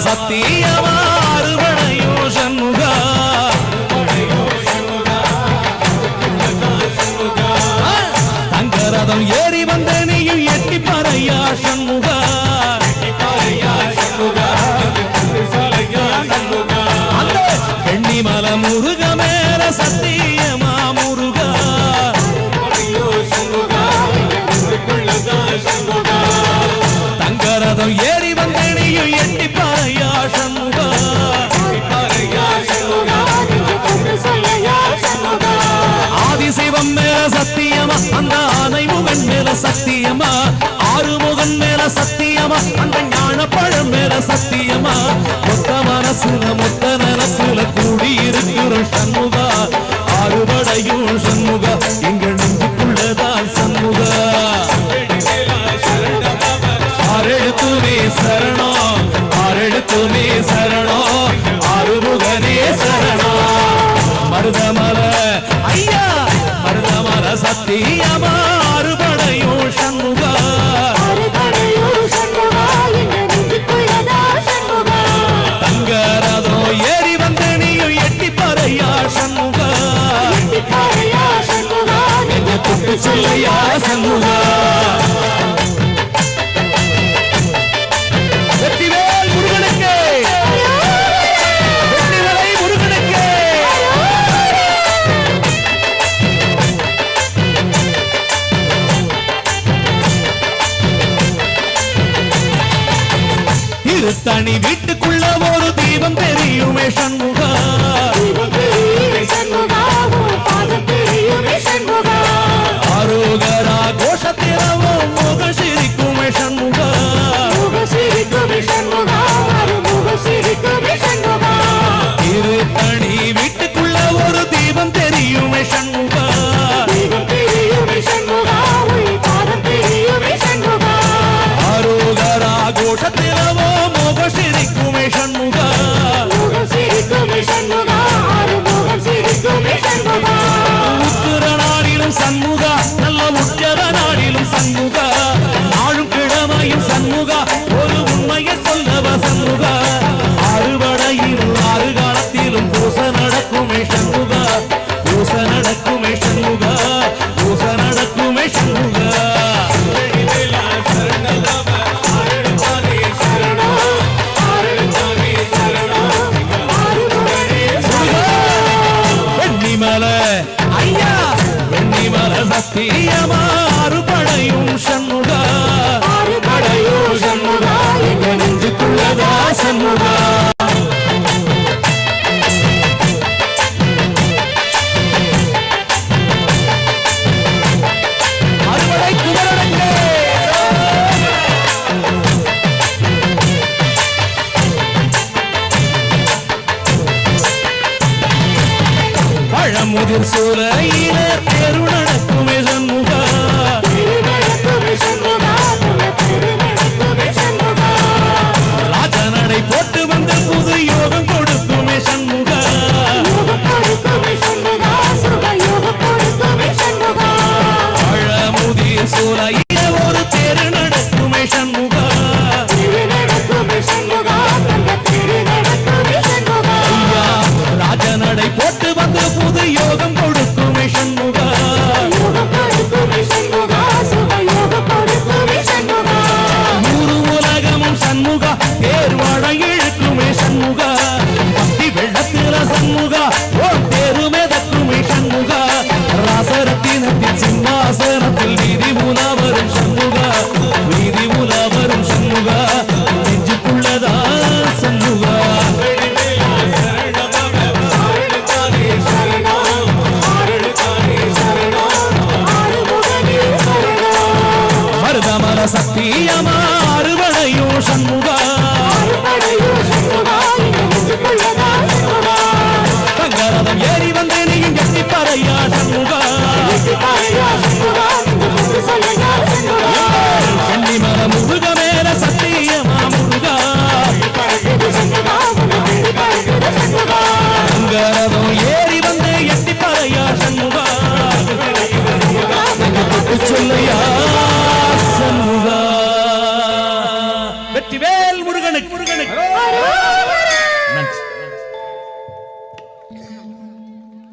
சத்தியமா? அந்த ஆனைமுகன் மேல சத்தியமா? ஆறுமுகன் மேல சத்தியமா? அந்த ஞான பழம் மேல சத்தியமா? மொத்த மனசுல மொத்த ஐயா மருதமர சத்தியமா அறுபடையும் சண்முகா. தங்கரதோ ஏறி வந்த நீயும் எட்டி பாறையா சண்முகா. சொல்லையா சண்முகா. தனி வீட்டுக்குள்ள ஒரு தீபம் தெரியுமே சண்முகா. சத்தியமாறு படையும் சண்முகா. படையோ சண்முகா எங்க நெஞ்சுக்குள்ளதா சண்முகா. சுரையில தெரு நடக்கும் இதன் முகா சத்தியமா அறுவடையோ சண்முகா. தங்கரதம் ஏறி வந்தேனையும் எட்டி பறையா சண்முகா.